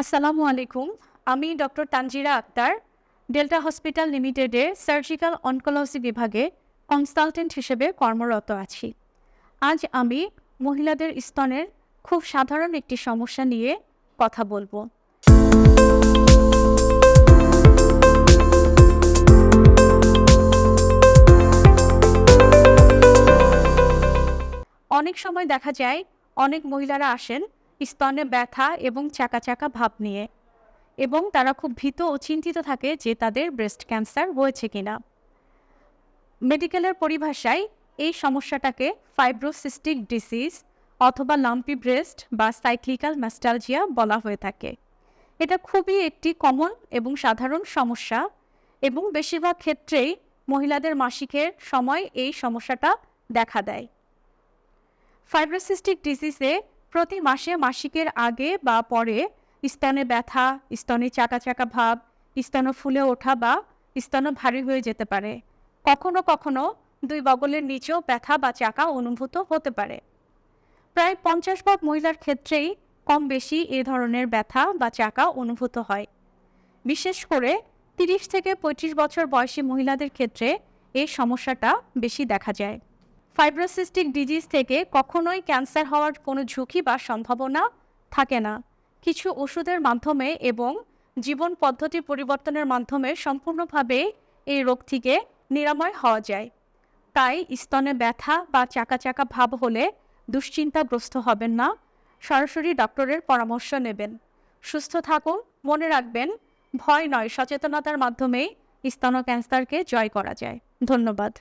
আসসালামু আলাইকুম। আমি doctor Tanzira Akter, Delta hospital লিমিটেডে সার্জিক্যাল অনকোলজি বিভাগে কনসালটেন্ট হিসেবে কর্মরত আছি। আজ আমি মহিলাদের স্তনের খুব সাধারণ একটি সমস্যা নিয়ে কথা বলব। অনেক সময় দেখা যায় অনেক মহিলারা আসেন স্তনে ব্যথা এবং চাকা চাকা ভাব নিয়ে। এবং তারা খুব ভীত ও চিন্তিত থাকে যে তাদের ব্রেস্ট ক্যান্সার হয়েছে কিনা। মেডিকেলের পরিভাষায়, এই সমস্যাটাকে ফাইব্রোসিস্টিক ডিসিজ অথবা লাম্পি ব্রেস্ট বা সাইক্লিক্যাল ম্যাস্টালজিয়া বলা হয়ে থাকে। এটা খুবই একটি কমন এবং সাধারণ সমস্যা এবং বেশিরভাগ ক্ষেত্রেই মহিলাদের মাসিকের সময় এই সমস্যাটা দেখা দেয়। ফাইব্রোসিস্টিক ডিজিজে প্রতি মাসে মাসিকের আগে বা পরে স্তনে ব্যথা, স্তনে চাকা চাকা ভাব, স্তন ফুলে ওঠা বা স্তন ভারী হয়ে যেতে পারে। কখনো কখনো দুই বগলের নিচেও ব্যথা বা চাকা অনুভূত হতে পারে। প্রায় পঞ্চাশ ভাগ মহিলার ক্ষেত্রেই কম বেশি এ ধরনের ব্যথা বা চাকা অনুভূত হয়। বিশেষ করে তিরিশ থেকে পঁয়ত্রিশ বছর বয়সী মহিলাদের ক্ষেত্রে এই সমস্যাটা বেশি দেখা যায়। ফাইব্রোসিস্টিক ডিজিজ থেকে কখনোই ক্যান্সার হওয়ার কোনো ঝুঁকি বা সম্ভাবনা থাকে না। কিছু ওষুধের মাধ্যমে এবং জীবন পদ্ধতি পরিবর্তনের মাধ্যমে সম্পূর্ণভাবে এই রোগ থেকে নিরাময় হওয়া যায়। তাই স্তনে ব্যথা বা চাকা চাকা ভাব হলে দুশ্চিন্তাগ্রস্ত হবেন না। সরাসরি ডক্টরের পরামর্শ নেবেন। সুস্থ থাকুন, মনে রাখবেন, ভয় নয়, সচেতনতার মাধ্যমেই স্তন ক্যান্সারকে জয় করা যায়। ধন্যবাদ।